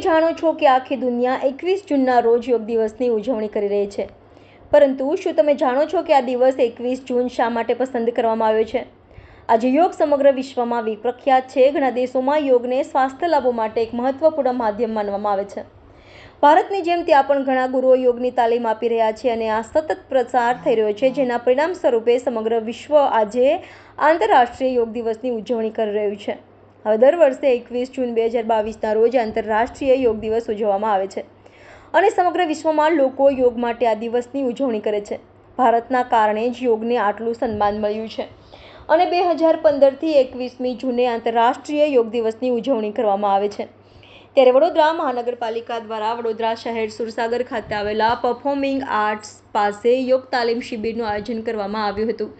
જાણો છો કે આખી દુનિયા એકવીસ જૂનના રોજ યોગ દિવસની ઉજવણી કરી રહી છે. પરંતુ શું તમે જાણો છો કે આ દિવસ એકવીસ જૂન શા માટે પસંદ કરવામાં આવ્યો છે? આજે યોગ સમગ્ર વિશ્વમાં વિપ્રખ્યાત છે. ઘણા દેશોમાં યોગને સ્વાસ્થ્ય લાભો માટે એક મહત્વપૂર્ણ માધ્યમ માનવામાં આવે છે. ભારતની જેમ ત્યાં પણ ઘણા ગુરુઓ યોગની તાલીમ આપી રહ્યા છે અને આ સતત પ્રસાર થઈ રહ્યો છે, જેના પરિણામ સ્વરૂપે સમગ્ર વિશ્વ આજે આંતરરાષ્ટ્રીય યોગ દિવસની ઉજવણી કરી રહ્યું છે. હવે દર વર્ષે એકવીસ જૂન બે હજાર બાવીસના રોજ આંતરરાષ્ટ્રીય યોગ દિવસ ઉજવવામાં આવે છે અને સમગ્ર વિશ્વમાં લોકો યોગ માટે આ દિવસની ઉજવણી કરે છે. ભારતના કારણે જ યોગને આટલું સન્માન મળ્યું છે અને બે હજાર પંદરથી એકવીસમી જૂને આંતરરાષ્ટ્રીય યોગ દિવસની ઉજવણી કરવામાં આવે છે. ત્યારે વડોદરા મહાનગરપાલિકા દ્વારા વડોદરા શહેર સુરસાગર ખાતે આવેલા પરફોર્મિંગ આર્ટ્સ પાસે યોગ તાલીમ શિબિરનું આયોજન કરવામાં આવ્યું હતું.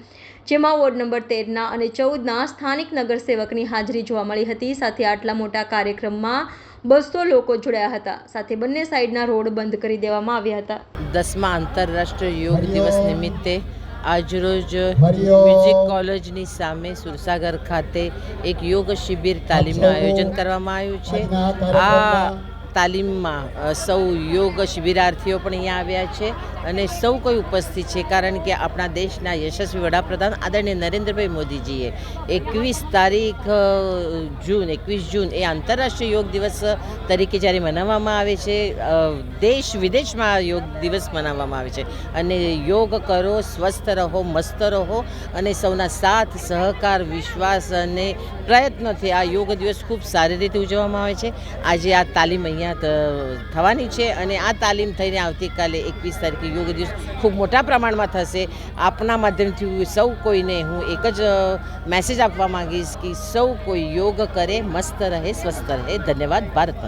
જેમાં વોર્ડ નંબર તેરના અને ચૌદના સ્થાનિક નગરસેવકની હાજરી જોવા મળી હતી. સાથે આટલા મોટા કાર્યક્રમમાં બસો લોકો જોડાયા હતા. સાથે બંને સાઈડના રોડ બંધ કરી દેવામાં આવ્યા હતા. દસમા આંતરરાષ્ટ્રીય યોગ દિવસ નિમિત્તે આજરોજ મ્યુઝિક કોલેજની સામે સુરસાગર ખાતે એક યોગ શિબિર તાલીમનું આયોજન કરવામાં આવ્યું છે. આ તાલીમમાં સૌ યોગ શિબિરાર્થીઓ પણ અહીંયા આવ્યા છે અને સૌ કોઈ ઉપસ્થિત છે કારણ કે આપણા દેશના યશસ્વી વડાપ્રધાન આદરણીય નરેન્દ્રભાઈ મોદીજીએ એકવીસ તારીખ જૂન, એકવીસ જૂન એ આંતરરાષ્ટ્રીય યોગ દિવસ તરીકે જ્યારે મનાવવામાં આવે છે દેશ વિદેશમાં યોગ દિવસ મનાવવામાં આવે છે અને યોગ કરો, સ્વસ્થ રહો, મસ્ત રહો અને સૌના સાથ, સહકાર, વિશ્વાસ અને પ્રયત્નથી આ યોગ દિવસ ખૂબ સારી રીતે ઉજવવામાં આવે છે. આજે આ તાલીમ અહીંયા ત- થવાની છે અને આ તાલીમ થઈને આવતીકાલે એકવીસ તારીખે યોગ દિવસ ખૂબ મોટા પ્રમાણમાં થશે. આપના માધ્યમથી સૌ કોઈને હું એક જ મેસેજ આપવા માંગીશ કે સૌ કોઈ યોગ કરે, મસ્ત રહે, સ્વસ્થ રહે. ધન્યવાદ, ભારત